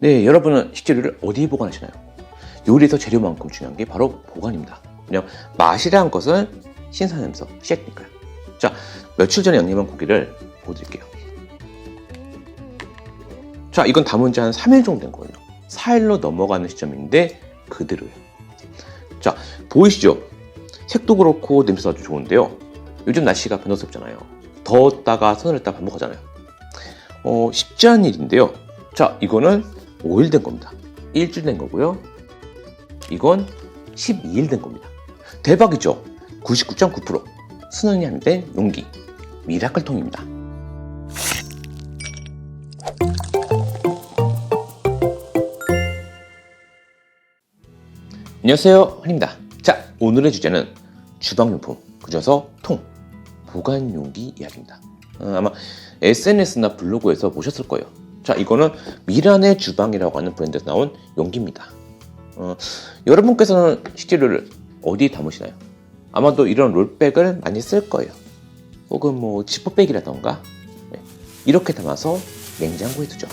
네, 여러분은 식재료를 어디에 보관하시나요? 요리에서 재료만큼 중요한 게 바로 보관입니다. 왜냐면 맛이라는 것은 신선하면서 시작니까요. 자, 며칠 전에 양념한 고기를 보여드릴게요. 자, 이건 담은 지 한 3일 정도 된 거예요. 4일로 넘어가는 시점인데 그대로예요. 자, 보이시죠? 색도 그렇고 냄새도 아주 좋은데요. 요즘 날씨가 변화스럽잖아요. 더웠다가 서늘했다가 반복하잖아요. 어, 쉽지 않은 일인데요. 자, 이거는 5일 된 겁니다. 일주일 된 거고요. 이건 12일 된 겁니다. 대박이죠? 99.9% 순원이 안 된 용기 미라클통입니다. 안녕하세요 환입니다. 자 오늘의 주제는 주방용품 그저서 통 보관용기 이야기입니다. 어, 아마 SNS나 블로그에서 보셨을 거예요. 자 이거는 미란의 주방이라고 하는 브랜드에서 나온 용기입니다. 어, 여러분께서는 식재료를 어디 담으시나요? 아마도 이런 롤백을 많이 쓸 거예요. 혹은 뭐 지퍼백이라던가 네, 이렇게 담아서 냉장고에 두죠.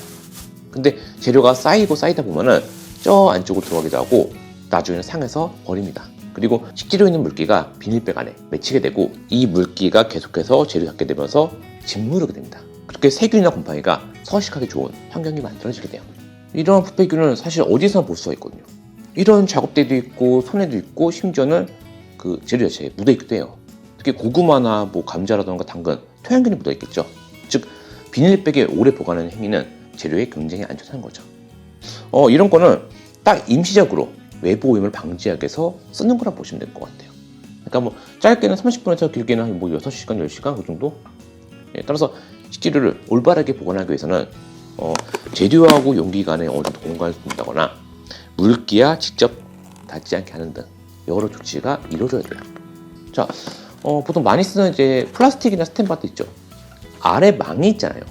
근데 재료가 쌓이고 쌓이다 보면은 저 안쪽으로 들어가기도 하고 나중에는 상해서 버립니다. 그리고 식재료 있는 물기가 비닐백 안에 맺히게 되고 이 물기가 계속해서 재료 잡게 되면서 짓무르게 됩니다. 그렇게 세균이나 곰팡이가 서식하기 좋은 환경이 만들어지게 돼요. 이런 부패균은 사실 어디서나 볼 수가 있거든요. 이런 작업대도 있고 손에도 있고 심지어는 그 재료 자체에 묻어 있기도 해요. 특히 고구마나 뭐 감자라던가 당근, 토양균이 묻어 있겠죠. 즉 비닐백에 오래 보관하는 행위는 재료에 굉장히 안 좋다는 거죠. 어, 이런 거는 딱 임시적으로 외부 오염을 방지하기 위해서 쓰는 거라 보시면 될 것 같아요. 그러니까 뭐 짧게는 30분에서 길게는 한뭐 6시간, 10시간 그 정도? 예, 따라서 식재료를 올바르게 보관하기 위해서는 어, 재료하고 용기 간에 어느 정도 공간을 둔다거나 물기와 직접 닿지 않게 하는 등 여러 조치가 이루어져야 돼요. 자, 어, 보통 많이 쓰는 이제 플라스틱이나 스텐바트 있죠. 아래 망이 있잖아요.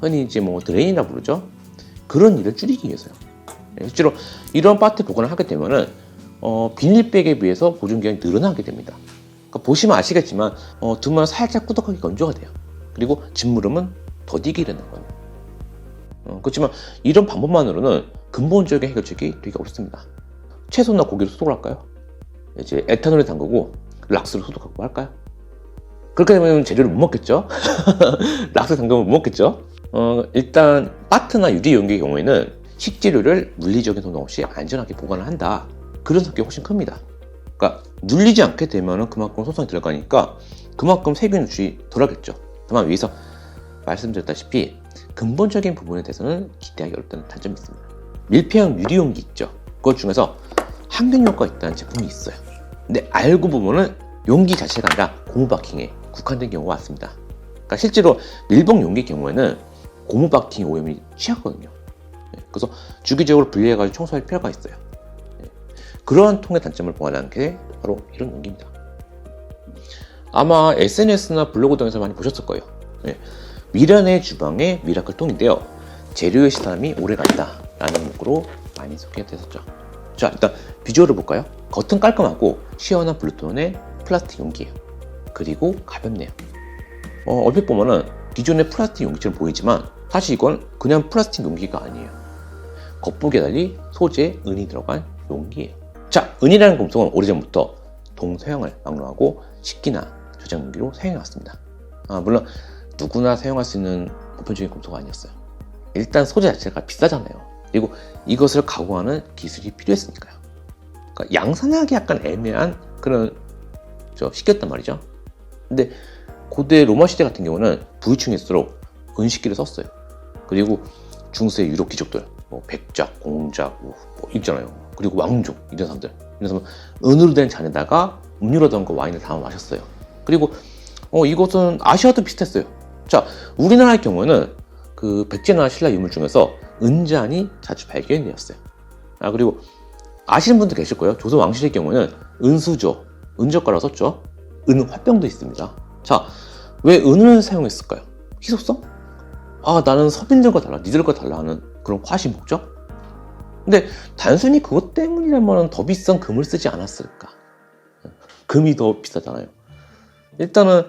흔히 이제 뭐 드레인이라 부르죠. 그런 일을 줄이기 위해서요. 네, 실제로 이런 바트 보관을 하게 되면은 어, 비닐백에 비해서 보존 기간이 늘어나게 됩니다. 그러니까 보시면 아시겠지만 어, 두면 살짝 꾸덕하게 건조가 돼요. 그리고 짓무름은 더디게 되는 거예요. 어, 그렇지만 이런 방법만으로는 근본적인 해결책이 되게 어렵습니다. 채소나 고기를 소독을 할까요? 이제 에탄올에 담그고 락스로 소독하고 할까요? 그렇게 되면 재료를 못 먹겠죠? 락스 담그면 못 먹겠죠? 어, 일단 바트나 유리 용기의 경우에는 식재료를 물리적인 소동 없이 안전하게 보관을 한다. 그런 성격이 훨씬 큽니다. 그러니까 눌리지 않게 되면 그만큼 소성이 들어가니까 그만큼 세균 유출이 덜하겠죠. 다만 위에서 말씀드렸다시피 근본적인 부분에 대해서는 기대하기 어렵다는 단점이 있습니다. 밀폐형 유리용기 있죠. 그것 중에서 항균 효과가 있다는 제품이 있어요. 근데 알고 보면은 용기 자체가 아니라 고무 바킹에 국한된 경우가 많습니다. 그러니까 실제로 밀봉 용기 경우에는 고무 바킹 오염이 취약하거든요. 네, 그래서 주기적으로 분리해가지고 청소할 필요가 있어요. 네, 그러한 통의 단점을 보완하는 게 바로 이런 용기입니다. 아마 SNS나 블로그 등에서 많이 보셨을 거예요. 네, 미란의 주방의 미라클 통인데요. 재료의 시간이 오래 간다 라는 문구로 많이 소개됐었죠. 자, 일단 비주얼을 볼까요? 겉은 깔끔하고 시원한 블루톤의 플라스틱 용기예요. 그리고 가볍네요. 어, 얼핏 보면은 기존의 플라스틱 용기처럼 보이지만 사실 이건 그냥 플라스틱 용기가 아니에요. 겉보기에 달리 소재 은이 들어간 용기예요. 자, 은이라는 금속은 오래전부터 동서양을 막론하고 식기나 저장 용기로 사용해 왔습니다. 아, 물론 누구나 사용할 수 있는 보편적인 금속은 아니었어요. 일단 소재 자체가 비싸잖아요. 그리고 이것을 가공하는 기술이 필요했으니까요. 그러니까 양산하기 약간 애매한 그런 저 식기였단 말이죠. 근데 고대 로마 시대 같은 경우는 부유층일수록 은식기를 썼어요. 그리고 중세 유럽 귀족들, 뭐 백작, 공작, 뭐, 뭐 있잖아요. 그리고 왕족 이런 사람들, 이런 사람 은으로 된 잔에다가 음료라던가 와인을 담아 마셨어요. 그리고 어, 이것은 아시아도 비슷했어요. 자, 우리나라의 경우는 그 백제나 신라 유물 중에서 은잔이 자주 발견되었어요. 아 그리고 아시는 분들 계실 거예요. 조선 왕실의 경우는 은수저, 은젓가락 썼죠. 은 화병도 있습니다. 자, 왜 은을 사용했을까요? 희소성? 아, 나는 서민들과 달라, 니들과 달라 하는 그런 화신 목적? 근데 단순히 그것 때문이라면 더 비싼 금을 쓰지 않았을까? 금이 더 비싸잖아요. 일단은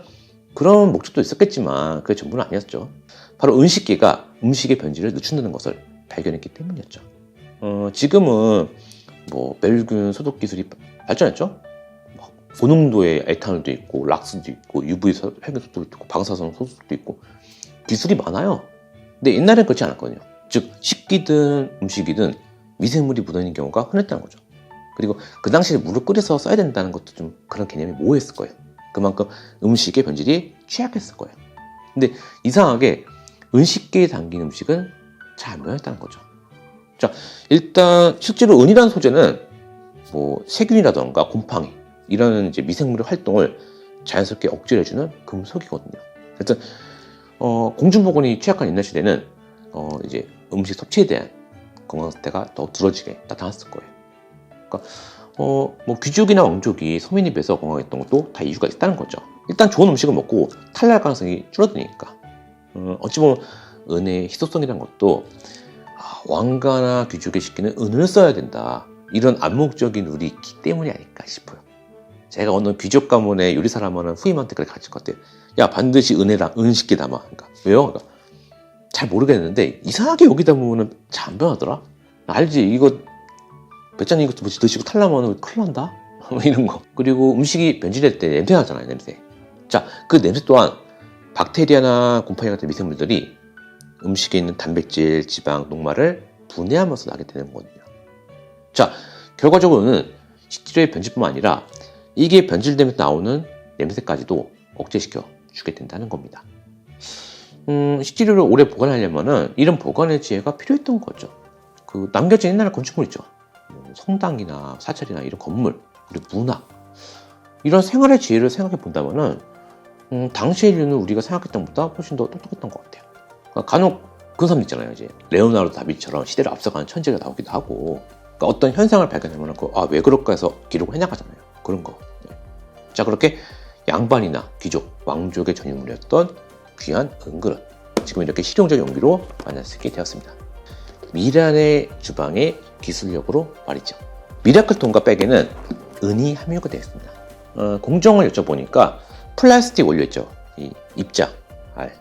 그런 목적도 있었겠지만 그게 전부는 아니었죠. 바로 은식기가 음식의 변질을 늦춘다는 것을 발견했기 때문이었죠. 어, 지금은 뭐 멸균 소독 기술이 발전했죠. 막 고농도의 에탄올도 있고 락스도 있고 UV 혈균 소독도 있고 방사선 소독도 있고 기술이 많아요. 근데 옛날엔 그렇지 않았거든요. 즉 식기든 음식이든 미생물이 묻어있는 경우가 흔했다는 거죠. 그리고 그 당시에 물을 끓여서 써야 된다는 것도 좀 그런 개념이 모호했을 거예요. 그만큼 음식의 변질이 취약했을 거예요. 근데 이상하게 은식기에 담긴 음식은 잘안 변했다는 거죠. 자, 일단 실제로 은이라는 소재는 뭐 세균이라던가 곰팡이 이런 이제 미생물의 활동을 자연스럽게 억제를 해주는 금속이거든요. 하여튼 어, 공중보건이 취약한 옛날 시대는 어, 이제 음식 섭취에 대한 건강 상태가 더 두러지게 나타났을 거예요. 그러니까 어, 뭐 귀족이나 왕족이 서민에 비해서 건강했던 것도 다 이유가 있다는 거죠. 일단 좋은 음식을 먹고 탈날 가능성이 줄어드니까. 어, 어찌 보면 은의 희소성이라는 것도 아, 왕가나 귀족의 식기는 은을 써야 된다. 이런 암묵적인 룰이 있기 때문이 아닐까 싶어요. 제가 어느 귀족 가문의 요리사라면 후임한테 그렇게 가르칠 것 같아요. 야 반드시 은에다 은식기 담아. 그러니까 왜요? 그러니까 잘 모르겠는데 이상하게 여기 담으면 잘 안 변하더라. 알지? 이거 배짱이 이것도 뭐지 드시고 탈라면 큰일 난다? 뭐 이런 거. 그리고 음식이 변질될 때 냄새 나잖아요, 냄새. 자, 그 냄새 또한 박테리아나 곰팡이 같은 미생물들이 음식에 있는 단백질, 지방, 녹말을 분해하면서 나게 되는 거거든요. 자, 결과적으로는 식재료의 변질뿐만 아니라 이게 변질되면서 나오는 냄새까지도 억제시켜 주게 된다는 겁니다. 음, 식재료를 오래 보관하려면은 이런 보관의 지혜가 필요했던 거죠. 그 남겨진 옛날 건축물 있죠. 뭐 성당이나 사찰이나 이런 건물, 그리고 문화 이런 생활의 지혜를 생각해 본다면은 음, 당시 인류는 우리가 생각했던 것보다 훨씬 더 똑똑했던 것 같아요. 그러니까 간혹 그런 사람 있잖아요. 이제 레오나르도 다빈치처럼 시대를 앞서가는 천재가 나오기도 하고 그러니까 어떤 현상을 발견하면 그, 아, 왜 그럴까 해서 기록을 해나가잖아요. 그런 거. 네. 자, 그렇게 양반이나 귀족, 왕족의 전유물이었던 귀한 은그릇. 지금 이렇게 실용적 용기로 만날 수 있게 되었습니다. 미란의 주방의 기술력으로 말이죠. 미라클 통과 백에는 은이 함유가 되어 있습니다. 어, 공정을 여쭤보니까 플라스틱 올려있죠. 이 입자, 알.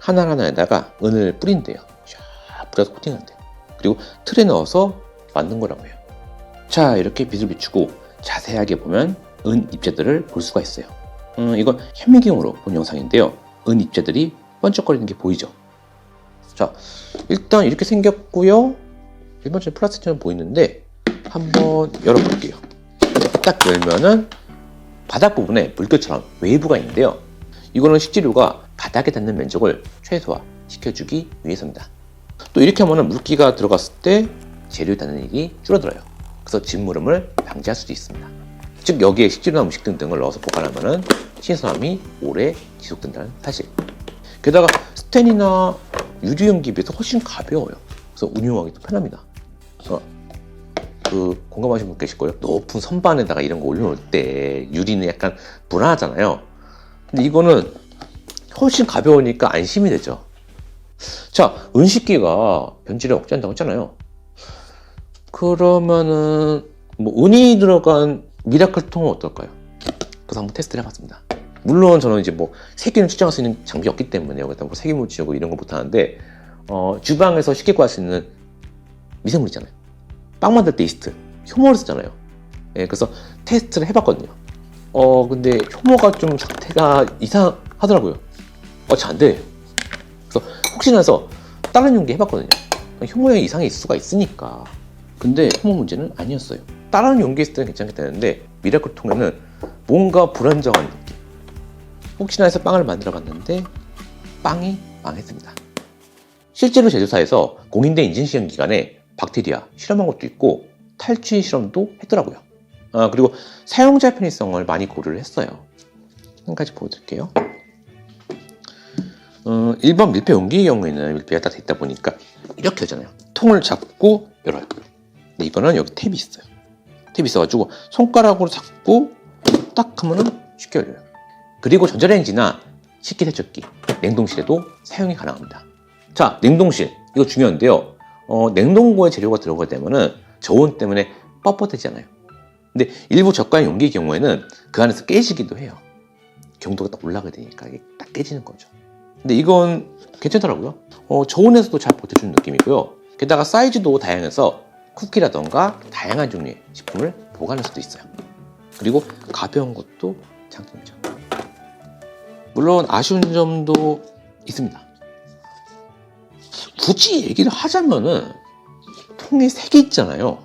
하나하나에다가 은을 뿌린대요. 쫙 뿌려서 코팅한대. 그리고 틀에 넣어서 만든 거라고 해요. 자, 이렇게 빛을 비추고 자세하게 보면 은 입자들을 볼 수가 있어요. 음, 이건 현미경으로 본 영상인데요. 은 입자들이 번쩍거리는 게 보이죠. 자, 일단 이렇게 생겼고요. 일반적인 플라스틱처럼 보이는데 한번 열어볼게요. 딱 열면은 바닥 부분에 물결처럼 웨이브가 있는데요. 이거는 식재료가 바닥에 닿는 면적을 최소화 시켜주기 위해서입니다. 또 이렇게 하면 물기가 들어갔을 때 재료에 닿는 일이 줄어들어요. 그래서 진물음을 방지할 수도 있습니다. 즉 여기에 식재료나 음식 등등을 넣어서 보관하면 신선함이 오래 지속된다는 사실. 게다가 스텐이나 유리용기에 비해서 훨씬 가벼워요. 그래서 운용하기도 편합니다. 그래서 그 공감하시는 분 계실 거예요. 높은 선반에다가 이런 거 올려놓을 때 유리는 약간 불안하잖아요. 근데 이거는 훨씬 가벼우니까 안심이 되죠. 자, 은식기가 변질을 억제한다고 했잖아요. 그러면은 뭐 은이 들어간 미라클 통은 어떨까요? 그래서 한번 테스트를 해봤습니다. 물론 저는 이제 뭐 세균을 측정할 수 있는 장비 없기 때문에 여기다 뭐 세균물 치우고 이런 거 못하는데 어, 주방에서 쉽게 구할 수 있는 미생물 있잖아요. 빵 만들 때 이스트, 효모를 쓰잖아요. 예, 그래서 테스트를 해봤거든요. 어, 근데 효모가 좀 상태가 이상하더라고요. 어, 잘 안 돼. 그래서 혹시나 해서 다른 용기 해봤거든요. 효모에 이상이 있을 수가 있으니까. 근데 효모 문제는 아니었어요. 다른 용기 괜찮게 되는데 미라클 통에는 뭔가 불안정한 느낌. 혹시나 해서 빵을 만들어 봤는데 빵이 망했습니다. 실제로 제조사에서 공인된 인증 시험 기간에 박테리아 실험한 것도 있고 탈취 실험도 했더라고요. 아, 그리고 사용자 편의성을 많이 고려를 했어요. 한 가지 보여드릴게요. 어, 일반 밀폐 용기의 경우에는 밀폐가 다 됐다 보니까 이렇게 하잖아요. 통을 잡고 열어요. 근데 이거는 여기 탭이 있어요. 탭이 있어가지고 손가락으로 잡고 딱 하면은 쉽게 열려요. 그리고 전자레인지나 식기세척기, 냉동실에도 사용이 가능합니다. 자, 냉동실. 이거 중요한데요. 어, 냉동고에 재료가 들어가게 되면은 저온 때문에 뻣뻣해지잖아요. 근데 일부 저가의 용기의 경우에는 그 안에서 깨지기도 해요. 경도가 딱 올라가게 되니까 이게 딱 깨지는 거죠. 근데 이건 괜찮더라고요. 어, 저온에서도 잘 버텨주는 느낌이고요. 게다가 사이즈도 다양해서 쿠키라던가 다양한 종류의 식품을 보관할 수도 있어요. 그리고 가벼운 것도 장점이죠. 물론 아쉬운 점도 있습니다. 굳이 얘기를 하자면은 통이 3개 있잖아요.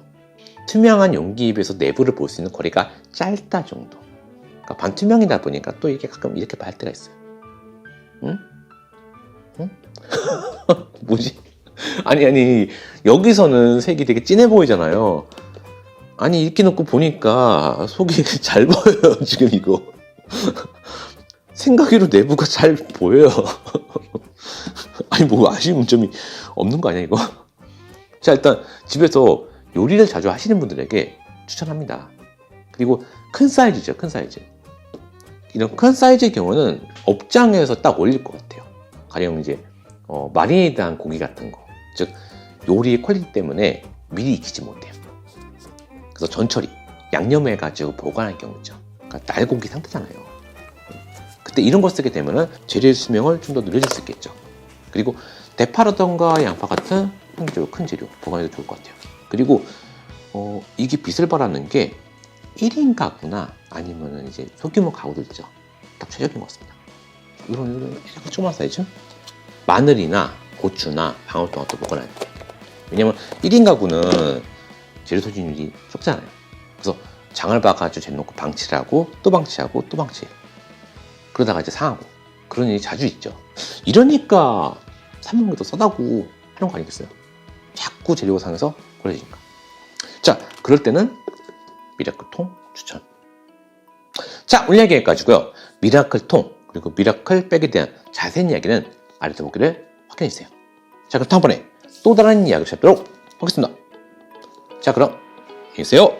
투명한 용기에 비해서 내부를 볼 수 있는 거리가 짧다 정도. 그러니까 반투명이다 보니까 또 이게 가끔 이렇게 발 때가 있어요. 응? 응? 뭐지? 아니 아니 여기서는 색이 되게 진해 보이잖아요. 아니 이렇게 놓고 보니까 속이 잘 보여요 지금 이거. 생각으로 내부가 잘 보여요. 아니 뭐 아쉬운 점이 없는 거 아니야 이거? 자 일단 집에서 요리를 자주 하시는 분들에게 추천합니다. 그리고 큰 사이즈죠 큰 사이즈. 이런 큰 사이즈의 경우는 업장에서 딱 올릴 것 같아요. 가령 이제 어, 마리네이드한 고기 같은 거, 즉 요리의 퀄리티 때문에 미리 익히지 못해요. 그래서 전처리, 양념해가지고 보관할 경우죠. 그러니까 날고기 상태잖아요. 그때 이런 걸 쓰게 되면은 재료의 수명을 좀 더 늘려줄 수 있겠죠. 그리고 대파라던가 양파 같은 상대적으로 큰 재료 보관해도 좋을 것 같아요. 그리고 어, 이게 빛을 발하는 게 1인 가구나 아니면은 이제 소규모 가구들 있죠. 딱 최적인 것 같습니다. 이런 이런 약간 조그만 사이즈 마늘이나 고추나 방울토마토 보관할 때 왜냐면 1인 가구는 재료 소진율이 적잖아요. 그래서 장을 봐가지고 재놓고 방치를 하고 또 방치하고 또 방치. 그러다가 이제 상하고 그런 일이 자주 있죠. 이러니까 게더 싸다고 하는 거 아니겠어요? 자꾸 재료가 상해서 걸려지니까. 자, 그럴 때는 미라클 통 추천. 자, 오늘 이야기 여기까지고요. 미라클 통 그리고 미라클 백에 대한 자세한 이야기는 아래 더보기를 확인해주세요. 자, 그럼 다음번에 또 다른 이야기를 찾도록 하겠습니다. 자, 그럼 안녕히 계세요.